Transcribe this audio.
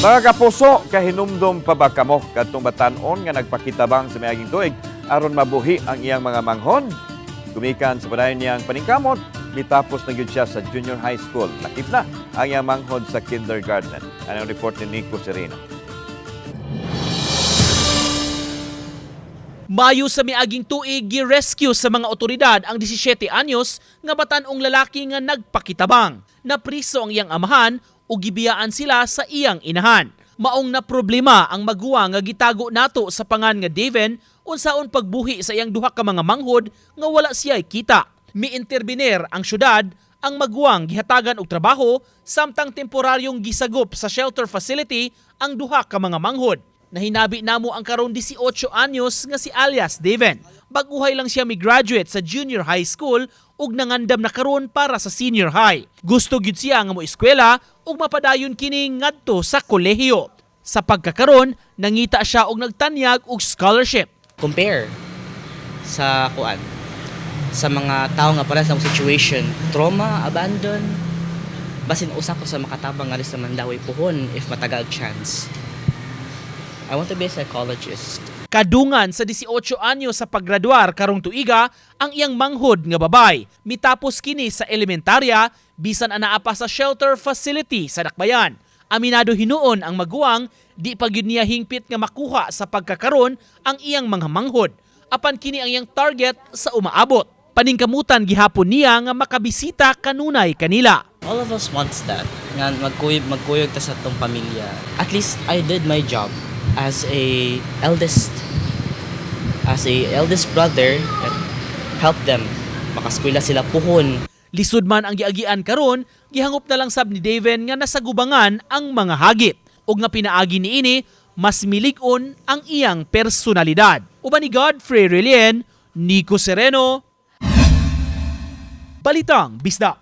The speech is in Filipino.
Mga kapuso, kahinumdom pa ba kamo kadtong batanon nga nagpakitabang sa mayaging tuig aron mabuhi ang iyang mga manghon? Gumikan sa padayon niyang paningkamot, mitapos na siya sa junior high school. Lakip na ang iyang manghod sa kindergarten. Anong report ni Nico Sereno? Mayo sa miaging tuig gi-rescue sa mga otoridad ang 17 anyos nga batanong lalaki nga nagpakitabang. Napriso ang iyang amahan o gibiyaan sila sa iyang inahan. Maong na problema ang maguwa nga gitago nato sa pangan nga Daven unsaon pagbuhi sa iyang duha ka mga manghod nga wala siya'y kita. Miinterbiner ang syudad ang maguwang gihatagan og trabaho samtang temporaryong gisagop sa shelter facility ang duha ka mga manghod. Nahinabi namo ang karon 18 anyos nga si alias Daven. Baguhay lang siya mi-graduate sa junior high school ug nangandam na karon para sa senior high. Gusto gyud siya nga mo eskwela ug mapadayon kini ngadto sa kolehiyo. Sa pagkakaron, nangita siya og nagtanyag og scholarship. compare sa kuan sa mga tao nga para sa situation trauma abandon basin usa ko sa makatabang nga sa mandaway puhon if matagal chance I want to be a psychologist Kadungan sa 18 anyo sa paggraduar karong tuiga ang iyang manghod nga babay. Mitapos kini sa elementarya bisan anaa pa sa shelter facility sa Dakbayan. Aminado hinuon ang maguwang di pa gyud niya hingpit nga makuha sa pagkakaron ang iyang mga manghod. Apan kini ang iyang target sa umaabot. Paningkamutan gihapon niya nga makabisita kanunay kanila. all of us wants that nga magkuyog magkuyog ta sa tong pamilya at least I did my job as a eldest as a eldest brother and help them makaskwela sila puhon Lisod man ang giagian karon, gihangop na lang sab ni Daven nga nasa gubangan ang mga hagit ug nga pinaagi niini mas milig-on ang iyang personalidad. Uban ni Godfrey Relien, Nico Sereno, Balitang Bisda.